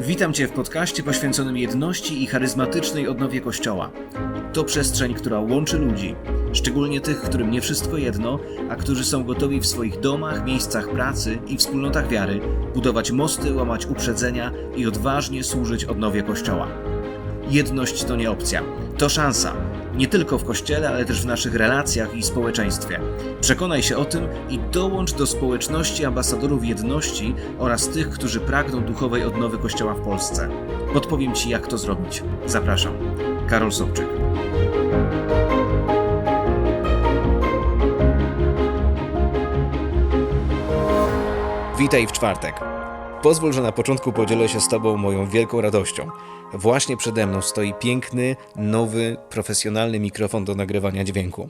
Witam Cię w podcaście poświęconym jedności i charyzmatycznej odnowie Kościoła. To przestrzeń, która łączy ludzi, szczególnie tych, którym nie wszystko jedno, a którzy są gotowi w swoich domach, miejscach pracy i wspólnotach wiary budować mosty, łamać uprzedzenia i odważnie służyć odnowie Kościoła. Jedność to nie opcja, to szansa. Nie tylko w kościele, ale też w naszych relacjach i społeczeństwie. Przekonaj się o tym i dołącz do społeczności ambasadorów jedności oraz tych, którzy pragną duchowej odnowy Kościoła w Polsce. Podpowiem Ci, jak to zrobić. Zapraszam. Karol Sobczyk. Witaj w czwartek. Pozwól, że na początku podzielę się z Tobą moją wielką radością. Właśnie przede mną stoi piękny, nowy, profesjonalny mikrofon do nagrywania dźwięku.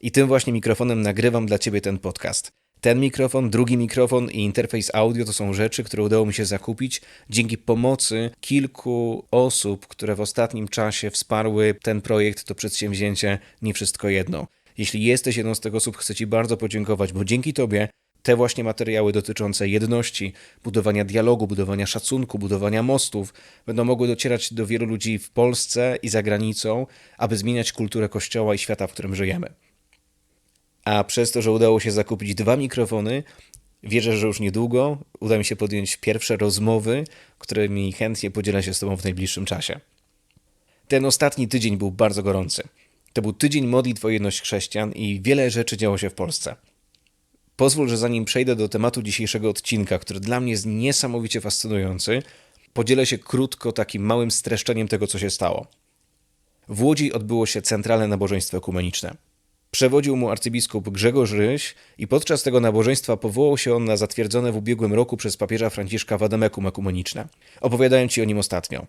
I tym właśnie mikrofonem nagrywam dla Ciebie ten podcast. Ten mikrofon, drugi mikrofon i interfejs audio to są rzeczy, które udało mi się zakupić dzięki pomocy kilku osób, które w ostatnim czasie wsparły ten projekt, to przedsięwzięcie Nie Wszystko Jedno. Jeśli jesteś jedną z tych osób, chcę Ci bardzo podziękować, bo dzięki Tobie te właśnie materiały dotyczące jedności, budowania dialogu, budowania szacunku, budowania mostów będą mogły docierać do wielu ludzi w Polsce i za granicą, aby zmieniać kulturę Kościoła i świata, w którym żyjemy. A przez to, że udało się zakupić dwa mikrofony, wierzę, że już niedługo uda mi się podjąć pierwsze rozmowy, którymi chętnie podzielę się z Tobą w najbliższym czasie. Ten ostatni tydzień był bardzo gorący. To był tydzień modlitw o jedność chrześcijan i wiele rzeczy działo się w Polsce. Pozwól, że zanim przejdę do tematu dzisiejszego odcinka, który dla mnie jest niesamowicie fascynujący, podzielę się krótko takim małym streszczeniem tego, co się stało. W Łodzi odbyło się centralne nabożeństwo ekumeniczne. Przewodził mu arcybiskup Grzegorz Ryś i podczas tego nabożeństwa powołał się on na zatwierdzone w ubiegłym roku przez papieża Franciszka Wademekum ekumeniczne. Opowiadałem Ci o nim ostatnio.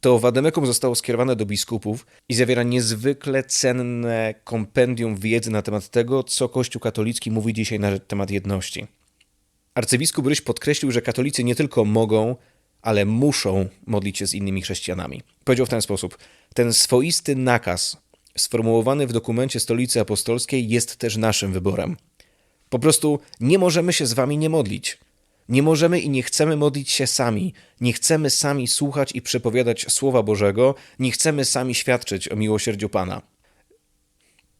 To Wademekum zostało skierowane do biskupów i zawiera niezwykle cenne kompendium wiedzy na temat tego, co Kościół katolicki mówi dzisiaj na temat jedności. Arcybiskup Ryś podkreślił, że katolicy nie tylko mogą, ale muszą modlić się z innymi chrześcijanami. Powiedział w ten sposób: Ten swoisty nakaz, sformułowany w dokumencie Stolicy Apostolskiej, jest też naszym wyborem. Po prostu nie możemy się z wami nie modlić. Nie możemy i nie chcemy modlić się sami. Nie chcemy sami słuchać i przepowiadać Słowa Bożego. Nie chcemy sami świadczyć o miłosierdziu Pana.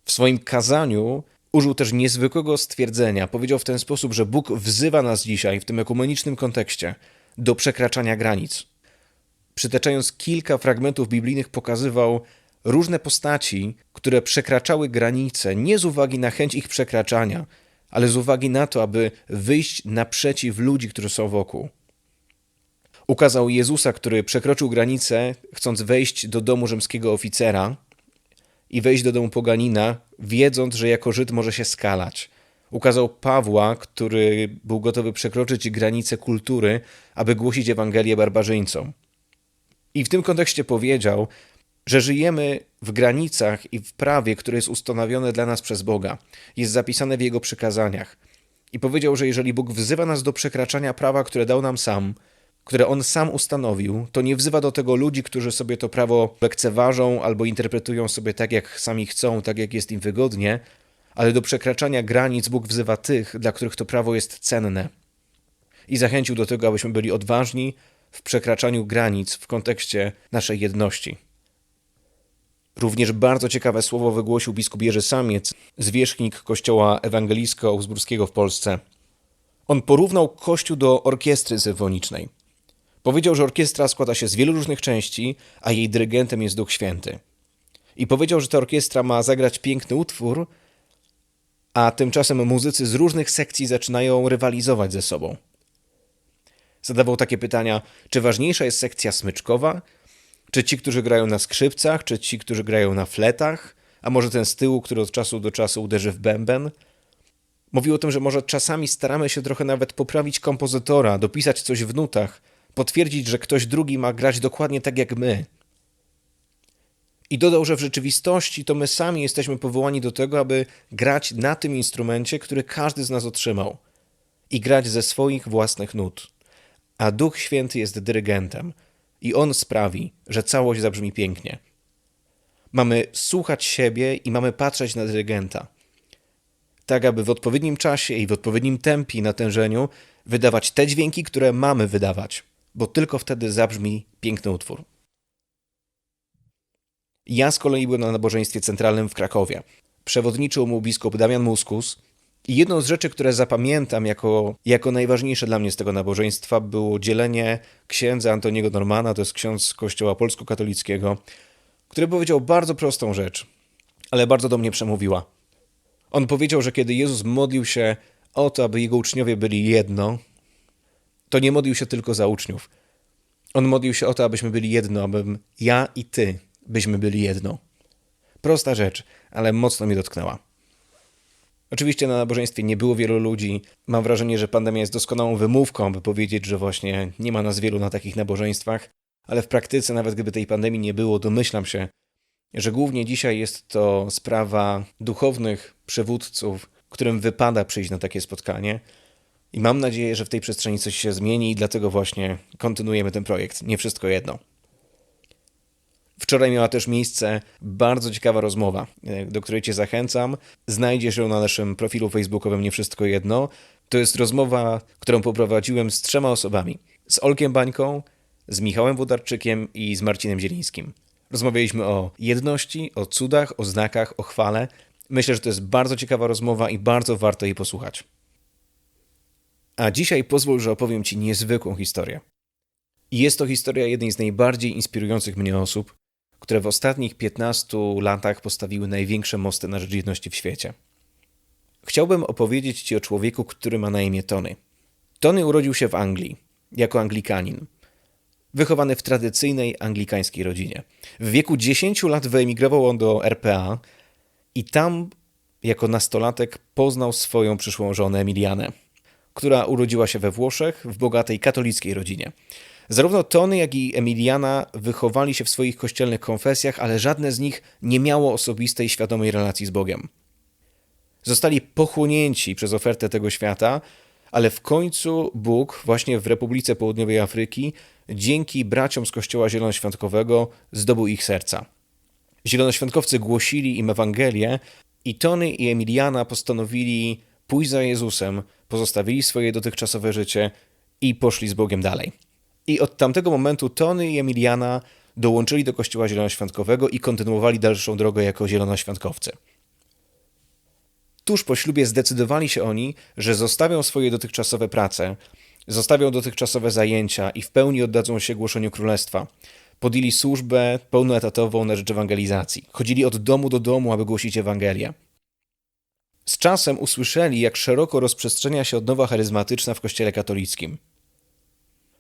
W swoim kazaniu użył też niezwykłego stwierdzenia. Powiedział w ten sposób, że Bóg wzywa nas dzisiaj w tym ekumenicznym kontekście do przekraczania granic. Przytaczając kilka fragmentów biblijnych, pokazywał różne postaci, które przekraczały granice nie z uwagi na chęć ich przekraczania, ale z uwagi na to, aby wyjść naprzeciw ludzi, którzy są wokół. Ukazał Jezusa, który przekroczył granicę, chcąc wejść do domu rzymskiego oficera i wejść do domu poganina, wiedząc, że jako Żyd może się skalać. Ukazał Pawła, który był gotowy przekroczyć granice kultury, aby głosić Ewangelię barbarzyńcom. I w tym kontekście powiedział, że żyjemy w granicach i w prawie, które jest ustanowione dla nas przez Boga, jest zapisane w Jego przykazaniach. I powiedział, że jeżeli Bóg wzywa nas do przekraczania prawa, które dał nam sam, które On sam ustanowił, to nie wzywa do tego ludzi, którzy sobie to prawo lekceważą albo interpretują sobie tak, jak sami chcą, tak jak jest im wygodnie, ale do przekraczania granic Bóg wzywa tych, dla których to prawo jest cenne. I zachęcił do tego, abyśmy byli odważni w przekraczaniu granic w kontekście naszej jedności. Również bardzo ciekawe słowo wygłosił biskup Jerzy Samiec, zwierzchnik kościoła ewangelicko-augsburskiego w Polsce. On porównał kościół do orkiestry symfonicznej. Powiedział, że orkiestra składa się z wielu różnych części, a jej dyrygentem jest Duch Święty. I powiedział, że ta orkiestra ma zagrać piękny utwór, a tymczasem muzycy z różnych sekcji zaczynają rywalizować ze sobą. Zadawał takie pytania, czy ważniejsza jest sekcja smyczkowa, czy ci, którzy grają na skrzypcach, czy ci, którzy grają na fletach, a może ten z tyłu, który od czasu do czasu uderzy w bęben? Mówił o tym, że może czasami staramy się trochę nawet poprawić kompozytora, dopisać coś w nutach, potwierdzić, że ktoś drugi ma grać dokładnie tak jak my. I dodał, że w rzeczywistości to my sami jesteśmy powołani do tego, aby grać na tym instrumencie, który każdy z nas otrzymał i grać ze swoich własnych nut. A Duch Święty jest dyrygentem – i on sprawi, że całość zabrzmi pięknie. Mamy słuchać siebie i mamy patrzeć na dyrygenta. Tak, aby w odpowiednim czasie i w odpowiednim tempie i natężeniu wydawać te dźwięki, które mamy wydawać. bo tylko wtedy zabrzmi piękny utwór. Ja z kolei byłem na nabożeństwie centralnym w Krakowie. Przewodniczył mu biskup Damian Muskus. I jedną z rzeczy, które zapamiętam jako, jako najważniejsze dla mnie z tego nabożeństwa, było dzielenie księdza Antoniego Normana, to jest ksiądz kościoła polsko-katolickiego, który powiedział bardzo prostą rzecz, ale bardzo do mnie przemówiła. On powiedział, że kiedy Jezus modlił się o to, aby jego uczniowie byli jedno, to nie modlił się tylko za uczniów. On modlił się o to, abyśmy byli jedno, abym ja i ty byśmy byli jedno. Prosta rzecz, ale mocno mnie dotknęła. Oczywiście na nabożeństwie nie było wielu ludzi. Mam wrażenie, że pandemia jest doskonałą wymówką, by powiedzieć, że właśnie nie ma nas wielu na takich nabożeństwach, ale w praktyce, nawet gdyby tej pandemii nie było, domyślam się, że głównie dzisiaj jest to sprawa duchownych przywódców, którym wypada przyjść na takie spotkanie. I mam nadzieję, że w tej przestrzeni coś się zmieni, i dlatego właśnie kontynuujemy ten projekt. Nie wszystko jedno. Wczoraj miała też miejsce bardzo ciekawa rozmowa, e, do której Cię zachęcam. Znajdziesz ją na naszym profilu facebookowym Nie Wszystko Jedno. To jest rozmowa, którą poprowadziłem z trzema osobami. Z Olkiem Bańką, z Michałem Wodarczykiem i z Marcinem Zielińskim. Rozmawialiśmy o jedności, o cudach, o znakach, o chwale. Myślę, że to jest bardzo ciekawa rozmowa i bardzo warto jej posłuchać. A dzisiaj pozwól, że opowiem Ci niezwykłą historię. Jest to historia jednej z najbardziej inspirujących mnie osób, które w ostatnich 15 latach postawiły największe mosty na rzecz jedności w świecie. Chciałbym opowiedzieć Ci o człowieku, który ma na imię Tony. Tony urodził się w Anglii, jako Anglikanin. Wychowany w tradycyjnej anglikańskiej rodzinie. W wieku 10 lat wyemigrował on do RPA i tam, jako nastolatek, poznał swoją przyszłą żonę Emilianę, która urodziła się we Włoszech w bogatej katolickiej rodzinie. Zarówno Tony, jak i Emiliana wychowali się w swoich kościelnych konfesjach, ale żadne z nich nie miało osobistej, świadomej relacji z Bogiem. Zostali pochłonięci przez ofertę tego świata, ale w końcu Bóg, właśnie w Republice Południowej Afryki, dzięki braciom z Kościoła Zielonoświątkowego zdobył ich serca. Zielonoświątkowcy głosili im Ewangelię i Tony i Emiliana postanowili pójść za Jezusem, pozostawili swoje dotychczasowe życie i poszli z Bogiem dalej. I od tamtego momentu Tony i Emiliana dołączyli do Kościoła Zielonoświątkowego i kontynuowali dalszą drogę jako zielonoświątkowcy. Tuż po ślubie zdecydowali się oni, że zostawią swoje dotychczasowe prace, zostawią dotychczasowe zajęcia i w pełni oddadzą się głoszeniu królestwa. Podjęli służbę pełnoetatową na rzecz ewangelizacji. Chodzili od domu do domu, aby głosić Ewangelię. Z czasem usłyszeli, jak szeroko rozprzestrzenia się odnowa charyzmatyczna w kościele katolickim.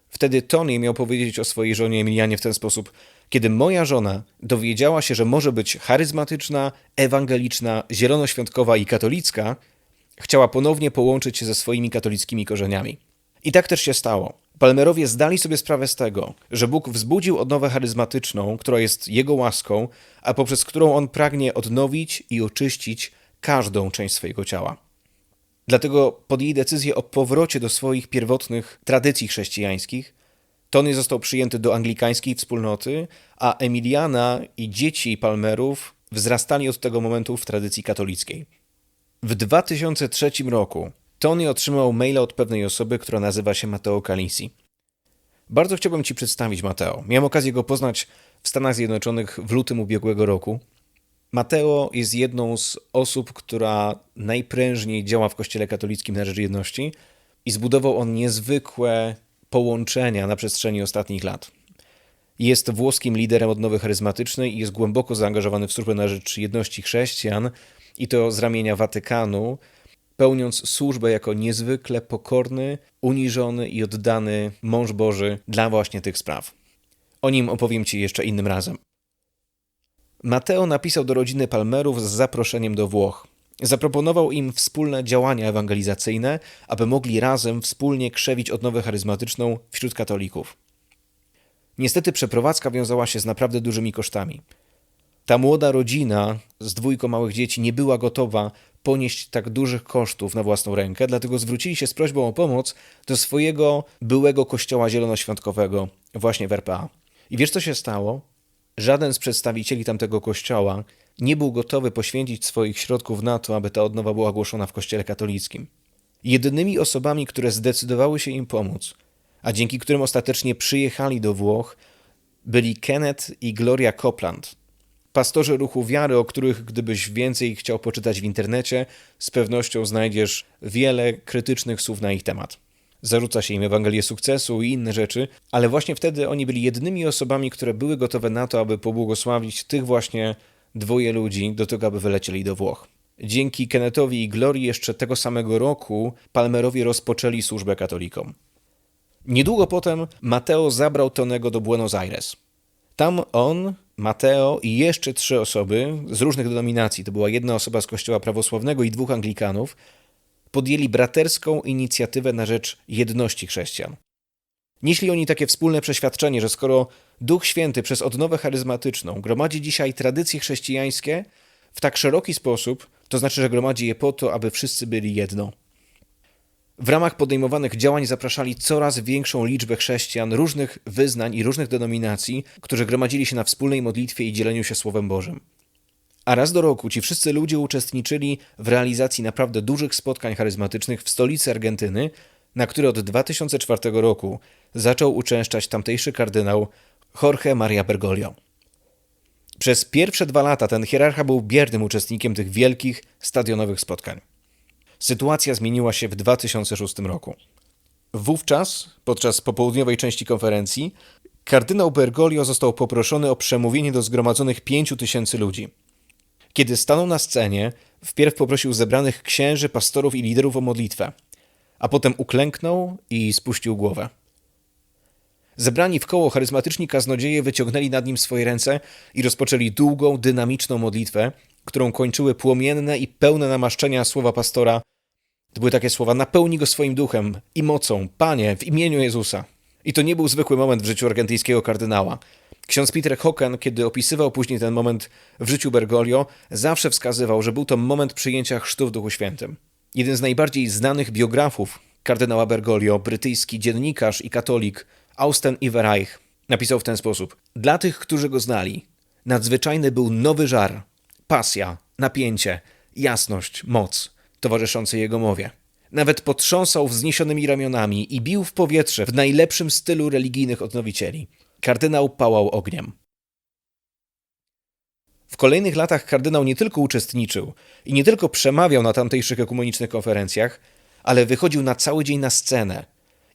Wtedy Tony miał powiedzieć o swojej żonie Emilianie w ten sposób: Kiedy moja żona dowiedziała się, że może być charyzmatyczna, ewangeliczna, zielonoświątkowa i katolicka, chciała ponownie połączyć się ze swoimi katolickimi korzeniami. I tak też się stało. Palmerowie zdali sobie sprawę z tego, że Bóg wzbudził odnowę charyzmatyczną, która jest Jego łaską, a poprzez którą On pragnie odnowić i oczyścić każdą część swojego ciała. Dlatego podjęli decyzję o powrocie do swoich pierwotnych tradycji chrześcijańskich. Tony został przyjęty do anglikańskiej wspólnoty, a Emiliana i dzieci Palmerów wzrastali od tego momentu w tradycji katolickiej. W 2003 roku Tony otrzymał maila od pewnej osoby, która nazywa się Matteo Calisi. Bardzo chciałbym Ci przedstawić Mateo. Miałem okazję go poznać w Stanach Zjednoczonych w lutym ubiegłego roku. Mateo jest jedną z osób, która najprężniej działa w Kościele katolickim na rzecz jedności i zbudował on niezwykłe połączenia na przestrzeni ostatnich lat. Jest włoskim liderem odnowy charyzmatycznej i jest głęboko zaangażowany w służbę na rzecz jedności chrześcijan i to z ramienia Watykanu, pełniąc służbę jako niezwykle pokorny, uniżony i oddany mąż Boży dla właśnie tych spraw. O nim opowiem Ci jeszcze innym razem. Mateo napisał do rodziny Palmerów z zaproszeniem do Włoch. Zaproponował im wspólne działania ewangelizacyjne, aby mogli razem wspólnie krzewić odnowę charyzmatyczną wśród katolików. Niestety przeprowadzka wiązała się z naprawdę dużymi kosztami. Ta młoda rodzina z dwójką małych dzieci nie była gotowa ponieść tak dużych kosztów na własną rękę, dlatego zwrócili się z prośbą o pomoc do swojego byłego kościoła zielonoświątkowego właśnie w RPA. I wiesz co się stało? Żaden z przedstawicieli tamtego kościoła nie był gotowy poświęcić swoich środków na to, aby ta odnowa była głoszona w kościele katolickim. Jedynymi osobami, które zdecydowały się im pomóc, a dzięki którym ostatecznie przyjechali do Włoch, byli Kenneth i Gloria Copland, pastorzy ruchu wiary, o których gdybyś więcej chciał poczytać w internecie, z pewnością znajdziesz wiele krytycznych słów na ich temat. Zarzuca się im Ewangelię sukcesu i inne rzeczy, ale właśnie wtedy oni byli jedynymi osobami, które były gotowe na to, aby pobłogosławić tych właśnie dwoje ludzi do tego, aby wylecieli do Włoch. Dzięki Kennethowi i Glorii jeszcze tego samego roku Palmerowie rozpoczęli służbę katolikom. Niedługo potem Mateo zabrał Tonego do Buenos Aires. Tam on, Mateo i jeszcze trzy osoby z różnych denominacji, to była jedna osoba z kościoła prawosławnego i dwóch Anglikanów, podjęli braterską inicjatywę na rzecz jedności chrześcijan. Nieśli oni takie wspólne przeświadczenie, że skoro Duch Święty przez odnowę charyzmatyczną gromadzi dzisiaj tradycje chrześcijańskie w tak szeroki sposób, to znaczy, że gromadzi je po to, aby wszyscy byli jedno. W ramach podejmowanych działań zapraszali coraz większą liczbę chrześcijan różnych wyznań i różnych denominacji, którzy gromadzili się na wspólnej modlitwie i dzieleniu się Słowem Bożym. A raz do roku ci wszyscy ludzie uczestniczyli w realizacji naprawdę dużych spotkań charyzmatycznych w stolicy Argentyny, na które od 2004 roku zaczął uczęszczać tamtejszy kardynał Jorge Maria Bergoglio. Przez pierwsze dwa lata ten hierarcha był biernym uczestnikiem tych wielkich, stadionowych spotkań. Sytuacja zmieniła się w 2006 roku. Wówczas, podczas popołudniowej części konferencji, kardynał Bergoglio został poproszony o przemówienie do zgromadzonych pięciu tysięcy ludzi. Kiedy stanął na scenie, wpierw poprosił zebranych księży, pastorów i liderów o modlitwę, a potem uklęknął i spuścił głowę. Zebrani w koło charyzmatyczni kaznodzieje wyciągnęli nad nim swoje ręce i rozpoczęli długą, dynamiczną modlitwę, którą kończyły płomienne i pełne namaszczenia słowa pastora. To były takie słowa: Napełni go swoim duchem i mocą, Panie, w imieniu Jezusa. I to nie był zwykły moment w życiu argentyńskiego kardynała. Ksiądz Peter Hocken, kiedy opisywał później ten moment w życiu Bergoglio, zawsze wskazywał, że był to moment przyjęcia chrztu w Duchu Świętym. Jeden z najbardziej znanych biografów kardynała Bergoglio, brytyjski dziennikarz i katolik Austen Ivereich, napisał w ten sposób: Dla tych, którzy go znali, nadzwyczajny był nowy żar, pasja, napięcie, jasność, moc towarzyszące jego mowie. Nawet potrząsał wzniesionymi ramionami i bił w powietrze w najlepszym stylu religijnych odnowicieli. Kardynał pałał ogniem. W kolejnych latach kardynał nie tylko uczestniczył i nie tylko przemawiał na tamtejszych ekumenicznych konferencjach, ale wychodził na cały dzień na scenę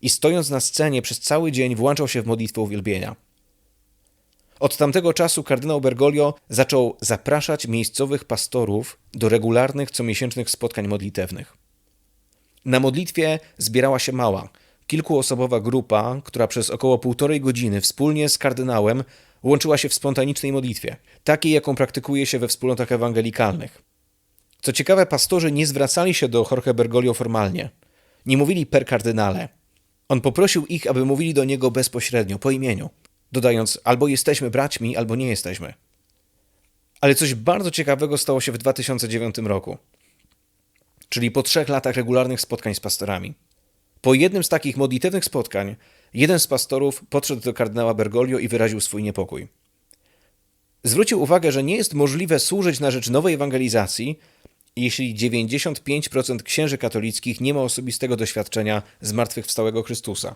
i stojąc na scenie przez cały dzień włączał się w modlitwę uwielbienia. Od tamtego czasu kardynał Bergoglio zaczął zapraszać miejscowych pastorów do regularnych comiesięcznych spotkań modlitewnych. Na modlitwie zbierała się mała, kilkuosobowa grupa, która przez około półtorej godziny wspólnie z kardynałem łączyła się w spontanicznej modlitwie, takiej jaką praktykuje się we wspólnotach ewangelikalnych. Co ciekawe, pastorzy nie zwracali się do Jorge Bergoglio formalnie. Nie mówili per kardynale. On poprosił ich, aby mówili do niego bezpośrednio, po imieniu dodając albo jesteśmy braćmi, albo nie jesteśmy. Ale coś bardzo ciekawego stało się w 2009 roku, czyli po trzech latach regularnych spotkań z pastorami. Po jednym z takich modlitewnych spotkań, jeden z pastorów podszedł do kardynała Bergoglio i wyraził swój niepokój. Zwrócił uwagę, że nie jest możliwe służyć na rzecz nowej ewangelizacji, jeśli 95% księży katolickich nie ma osobistego doświadczenia zmartwychwstałego Chrystusa.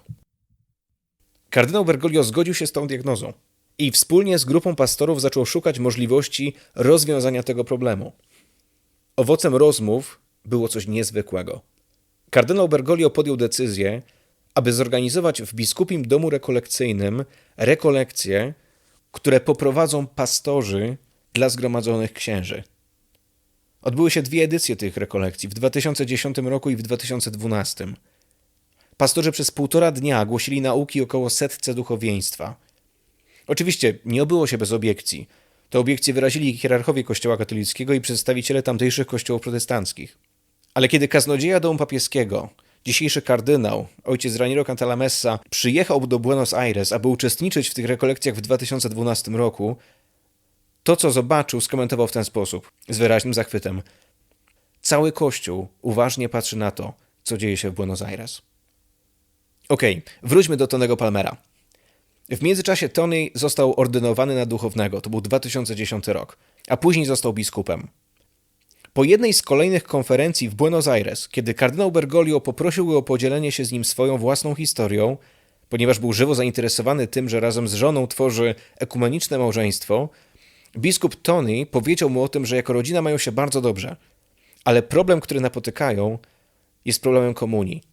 Kardynał Bergoglio zgodził się z tą diagnozą i wspólnie z grupą pastorów zaczął szukać możliwości rozwiązania tego problemu. Owocem rozmów było coś niezwykłego. Kardynał Bergoglio podjął decyzję, aby zorganizować w biskupim domu rekolekcyjnym rekolekcje, które poprowadzą pastorzy dla zgromadzonych księży. Odbyły się dwie edycje tych rekolekcji w 2010 roku i w 2012. Pastorzy przez półtora dnia głosili nauki około setce duchowieństwa. Oczywiście nie obyło się bez obiekcji. Te obiekcje wyrazili hierarchowie Kościoła katolickiego i przedstawiciele tamtejszych kościołów protestanckich. Ale kiedy kaznodzieja domu papieskiego, dzisiejszy kardynał, ojciec Raniero Cantalamessa, przyjechał do Buenos Aires, aby uczestniczyć w tych rekolekcjach w 2012 roku, to, co zobaczył, skomentował w ten sposób, z wyraźnym zachwytem. Cały Kościół uważnie patrzy na to, co dzieje się w Buenos Aires. Okej, okay, wróćmy do Tonego Palmera. W międzyczasie Tony został ordynowany na duchownego, to był 2010 rok, a później został biskupem. Po jednej z kolejnych konferencji w Buenos Aires, kiedy kardynał Bergoglio poprosił go o podzielenie się z nim swoją własną historią, Ponieważ był żywo zainteresowany tym, że razem z żoną tworzy ekumeniczne małżeństwo, biskup Tony powiedział mu o tym, że jako rodzina mają się bardzo dobrze, ale problem, który napotykają, jest problemem komunii.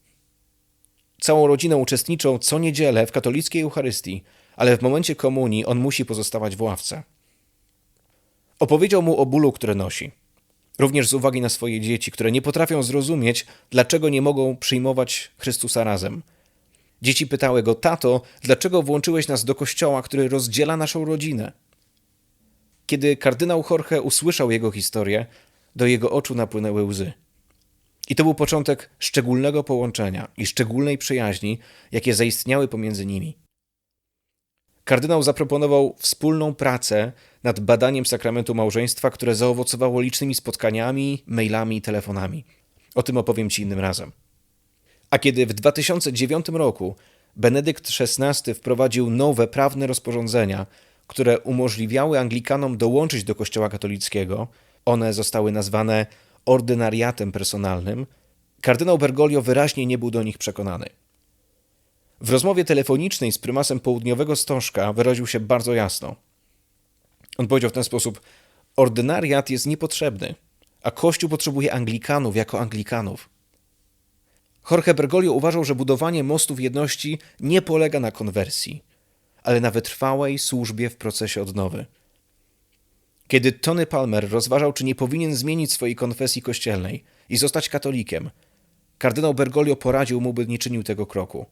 Całą rodziną uczestniczą co niedzielę w katolickiej Eucharystii, ale w momencie komunii on musi pozostawać w ławce. Opowiedział mu o bólu, który nosi. Również z uwagi na swoje dzieci, które nie potrafią zrozumieć, dlaczego nie mogą przyjmować Chrystusa razem. Dzieci pytały go: Tato, dlaczego włączyłeś nas do kościoła, który rozdziela naszą rodzinę? Kiedy kardynał Jorge usłyszał jego historię, do jego oczu napłynęły łzy. I to był początek szczególnego połączenia i szczególnej przyjaźni, jakie zaistniały pomiędzy nimi. Kardynał zaproponował wspólną pracę nad badaniem sakramentu małżeństwa, które zaowocowało licznymi spotkaniami, mailami i telefonami. O tym opowiem Ci innym razem. A kiedy w 2009 roku Benedykt XVI wprowadził nowe prawne rozporządzenia, które umożliwiały Anglikanom dołączyć do Kościoła katolickiego, one zostały nazwane ordynariatem personalnym, kardynał Bergoglio wyraźnie nie był do nich przekonany. W rozmowie telefonicznej z prymasem południowego Stążka wyraził się bardzo jasno. On powiedział w ten sposób: Ordynariat jest niepotrzebny, a Kościół potrzebuje Anglikanów jako Anglikanów. Jorge Bergoglio uważał, że budowanie mostów jedności nie polega na konwersji, ale na wytrwałej służbie w procesie odnowy. Kiedy Tony Palmer rozważał, czy nie powinien zmienić swojej konfesji kościelnej i zostać katolikiem, kardynał Bergoglio poradził mu, by nie czynił tego kroku.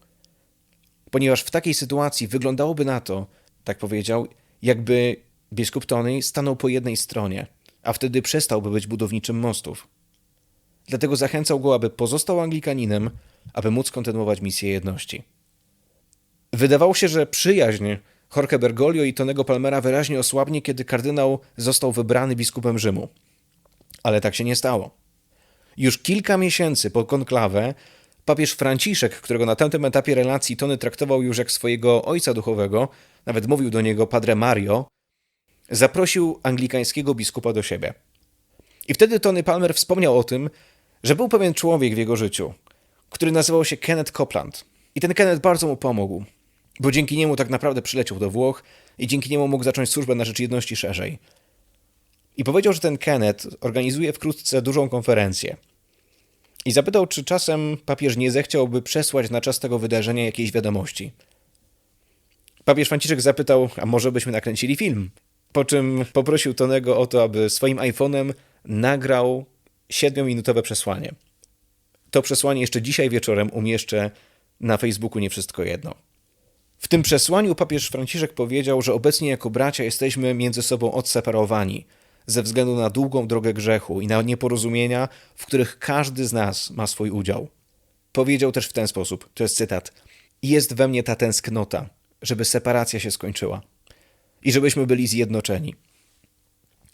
Ponieważ w takiej sytuacji wyglądałoby na to, tak powiedział, jakby biskup Tony stanął po jednej stronie, a wtedy przestałby być budowniczym mostów. Dlatego zachęcał go, aby pozostał Anglikaninem, aby móc kontynuować misję jedności. Wydawało się, że przyjaźń Jorge Bergoglio i Tonego Palmera wyraźnie osłabnie, kiedy kardynał został wybrany biskupem Rzymu. Ale tak się nie stało. Już kilka miesięcy po konklawę papież Franciszek, którego na tamtym etapie relacji Tony traktował już jak swojego ojca duchowego, nawet mówił do niego Padre Mario, zaprosił anglikańskiego biskupa do siebie. I wtedy Tony Palmer wspomniał o tym, że był pewien człowiek w jego życiu, który nazywał się Kenneth Copeland. I ten Kenneth bardzo mu pomógł, bo dzięki niemu tak naprawdę przyleciał do Włoch i dzięki niemu mógł zacząć służbę na rzecz jedności szerzej. I powiedział, że ten Kenneth organizuje wkrótce dużą konferencję. I zapytał, czy czasem papież nie zechciałby przesłać na czas tego wydarzenia jakiejś wiadomości. Papież Franciszek zapytał, a może byśmy nakręcili film? Po czym poprosił Tonego o to, aby swoim iPhone'em nagrał siedmiominutowe przesłanie. To przesłanie jeszcze dzisiaj wieczorem umieszczę na Facebooku Nie Wszystko Jedno. W tym przesłaniu papież Franciszek powiedział, że obecnie jako bracia jesteśmy między sobą odseparowani ze względu na długą drogę grzechu i na nieporozumienia, w których każdy z nas ma swój udział. Powiedział też w ten sposób, to jest cytat: Jest we mnie ta tęsknota, żeby separacja się skończyła i żebyśmy byli zjednoczeni.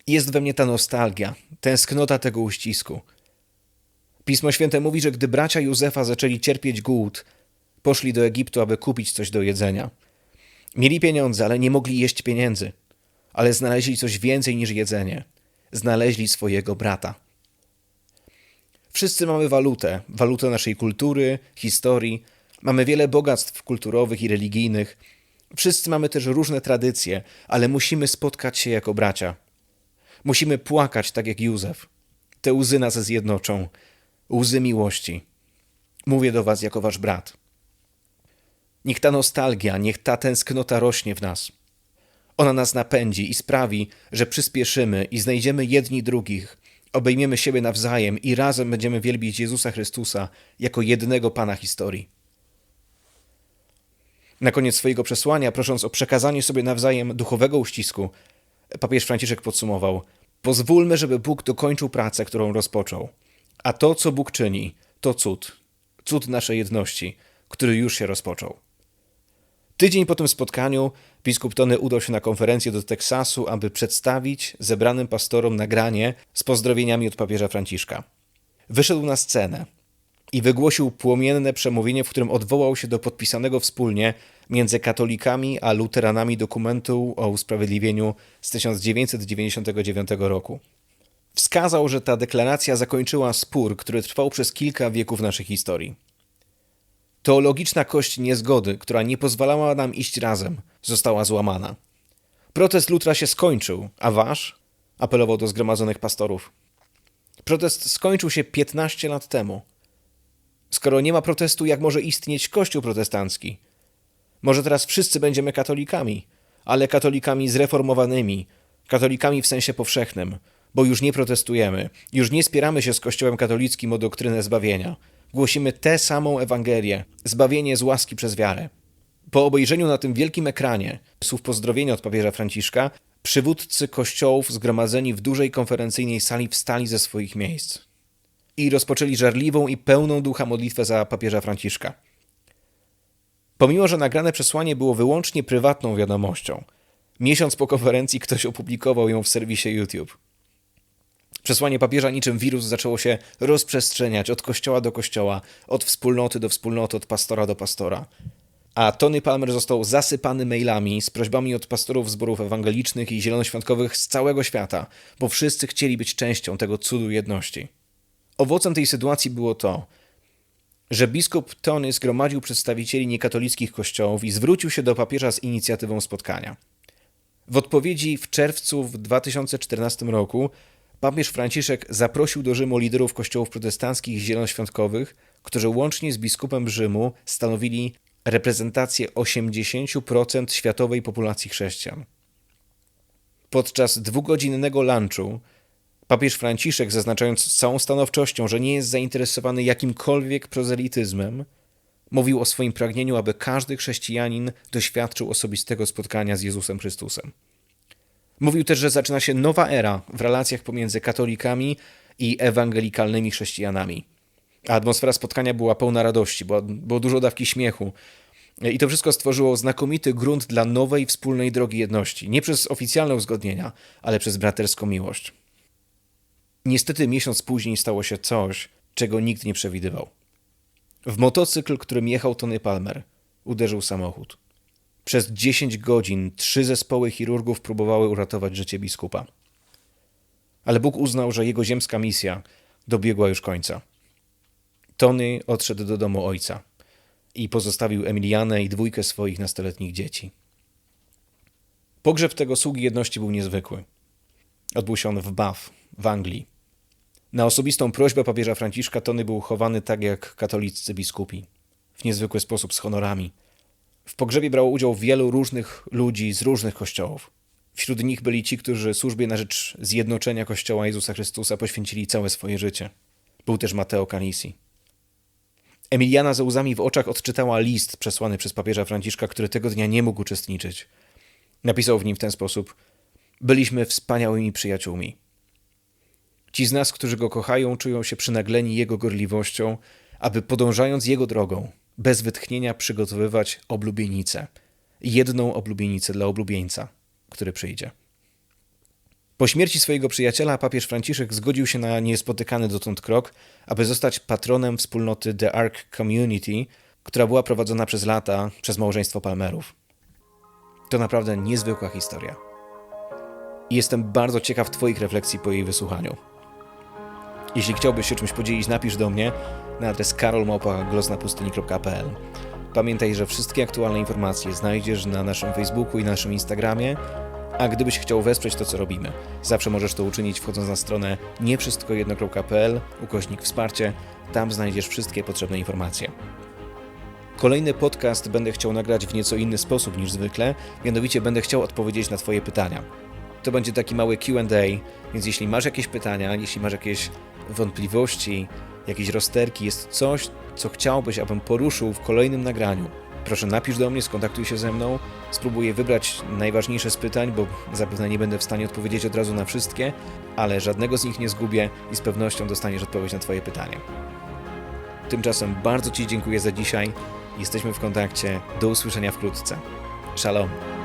Jest we mnie ta nostalgia, tęsknota tego uścisku. Pismo Święte mówi, że gdy bracia Józefa zaczęli cierpieć głód, poszli do Egiptu, aby kupić coś do jedzenia. Mieli pieniądze, ale nie mogli jeść pieniędzy, ale znaleźli coś więcej niż jedzenie. Znaleźli swojego brata. Wszyscy mamy walutę, walutę naszej kultury, historii, mamy wiele bogactw kulturowych i religijnych. Wszyscy mamy też różne tradycje, ale musimy spotkać się jako bracia. Musimy płakać tak jak Józef. Te łzy nas zjednoczą. Łzy miłości. Mówię do was jako wasz brat. Niech ta nostalgia, niech ta tęsknota rośnie w nas. Ona nas napędzi i sprawi, że przyspieszymy i znajdziemy jedni drugich, obejmiemy siebie nawzajem i razem będziemy wielbić Jezusa Chrystusa jako jednego Pana historii. Na koniec swojego przesłania, prosząc o przekazanie sobie nawzajem duchowego uścisku, papież Franciszek podsumował: Pozwólmy, żeby Bóg dokończył pracę, którą rozpoczął. A to, co Bóg czyni, to cud. Cud naszej jedności, który już się rozpoczął. Tydzień po tym spotkaniu biskup Tony udał się na konferencję do Teksasu, aby przedstawić zebranym pastorom nagranie z pozdrowieniami od papieża Franciszka. Wyszedł na scenę i wygłosił płomienne przemówienie, w którym odwołał się do podpisanego wspólnie między katolikami a luteranami dokumentu o usprawiedliwieniu z 1999 roku. Wskazał, że ta deklaracja zakończyła spór, który trwał przez kilka wieków naszej historii. Teologiczna kość niezgody, która nie pozwalała nam iść razem, została złamana. Protest Lutra się skończył, a wasz? apelował do zgromadzonych pastorów. Protest skończył się 15 lat temu. Skoro nie ma protestu, jak może istnieć Kościół protestancki? Może teraz wszyscy będziemy katolikami, ale katolikami zreformowanymi, katolikami w sensie powszechnym, bo już nie protestujemy, już nie spieramy się z Kościołem katolickim o doktrynę zbawienia. Głosimy tę samą Ewangelię, zbawienie z łaski przez wiarę. Po obejrzeniu na tym wielkim ekranie słów pozdrowienia od papieża Franciszka, przywódcy kościołów zgromadzeni w dużej konferencyjnej sali wstali ze swoich miejsc i rozpoczęli żarliwą i pełną ducha modlitwę za papieża Franciszka. Pomimo, że nagrane przesłanie było wyłącznie prywatną wiadomością, miesiąc po konferencji ktoś opublikował ją w serwisie YouTube. Przesłanie papieża niczym wirus zaczęło się rozprzestrzeniać od kościoła do kościoła, od wspólnoty do wspólnoty, od pastora do pastora. A Tony Palmer został zasypany mailami z prośbami od pastorów zborów ewangelicznych i zielonoświątkowych z całego świata, bo wszyscy chcieli być częścią tego cudu jedności. Owocem tej sytuacji było to, że biskup Tony zgromadził przedstawicieli niekatolickich kościołów i zwrócił się do papieża z inicjatywą spotkania. W odpowiedzi w czerwcu w 2014 roku papież Franciszek zaprosił do Rzymu liderów kościołów protestanckich zielonoświątkowych, którzy łącznie z biskupem Rzymu stanowili reprezentację 80% światowej populacji chrześcijan. Podczas dwugodzinnego lunchu papież Franciszek, zaznaczając z całą stanowczością, że nie jest zainteresowany jakimkolwiek prozelityzmem, mówił o swoim pragnieniu, aby każdy chrześcijanin doświadczył osobistego spotkania z Jezusem Chrystusem. Mówił też, że zaczyna się nowa era w relacjach pomiędzy katolikami i ewangelikalnymi chrześcijanami. A atmosfera spotkania była pełna radości, było, było dużo dawki śmiechu. I to wszystko stworzyło znakomity grunt dla nowej wspólnej drogi jedności. Nie przez oficjalne uzgodnienia, ale przez braterską miłość. Niestety miesiąc później stało się coś, czego nikt nie przewidywał. W motocykl, którym jechał Tony Palmer, uderzył samochód. Przez 10 godzin trzy zespoły chirurgów próbowały uratować życie biskupa. Ale Bóg uznał, że jego ziemska misja dobiegła już końca. Tony odszedł do domu ojca i pozostawił Emilianę i dwójkę swoich nastoletnich dzieci. Pogrzeb tego sługi jedności był niezwykły. Odbył się on w Bath, w Anglii. Na osobistą prośbę papieża Franciszka Tony był chowany tak jak katoliccy biskupi, w niezwykły sposób z honorami. W pogrzebie brało udział wielu różnych ludzi z różnych kościołów. Wśród nich byli ci, którzy służbie na rzecz zjednoczenia Kościoła Jezusa Chrystusa poświęcili całe swoje życie. Był też Mateo Canisi. Emiliana ze łzami w oczach odczytała list przesłany przez papieża Franciszka, który tego dnia nie mógł uczestniczyć. Napisał w nim w ten sposób: Byliśmy wspaniałymi przyjaciółmi. Ci z nas, którzy go kochają, czują się przynagleni jego gorliwością, aby podążając jego drogą, bez wytchnienia przygotowywać oblubienicę. Jedną oblubienicę dla oblubieńca, który przyjdzie. Po śmierci swojego przyjaciela papież Franciszek zgodził się na niespotykany dotąd krok, aby zostać patronem wspólnoty The Ark Community, która była prowadzona przez lata przez małżeństwo Palmerów. To naprawdę niezwykła historia. I jestem bardzo ciekaw Twoich refleksji po jej wysłuchaniu. Jeśli chciałbyś się czymś podzielić, napisz do mnie na adres karolmałpa.glosnapustyni.pl Pamiętaj, że wszystkie aktualne informacje znajdziesz na naszym Facebooku i naszym Instagramie, a gdybyś chciał wesprzeć to, co robimy, zawsze możesz to uczynić wchodząc na stronę niewszystkojedno.pl ukośnik wsparcie. Tam znajdziesz wszystkie potrzebne informacje. Kolejny podcast będę chciał nagrać w nieco inny sposób niż zwykle, mianowicie będę chciał odpowiedzieć na Twoje pytania. To będzie taki mały QA, więc jeśli masz jakieś pytania, jeśli masz jakieś wątpliwości, jakieś rozterki, jest coś, co chciałbyś, abym poruszył w kolejnym nagraniu, proszę napisz do mnie, skontaktuj się ze mną. Spróbuję wybrać najważniejsze z pytań, bo zapewne nie będę w stanie odpowiedzieć od razu na wszystkie, ale żadnego z nich nie zgubię i z pewnością dostaniesz odpowiedź na Twoje pytanie. Tymczasem bardzo Ci dziękuję za dzisiaj. Jesteśmy w kontakcie. Do usłyszenia wkrótce. Shalom.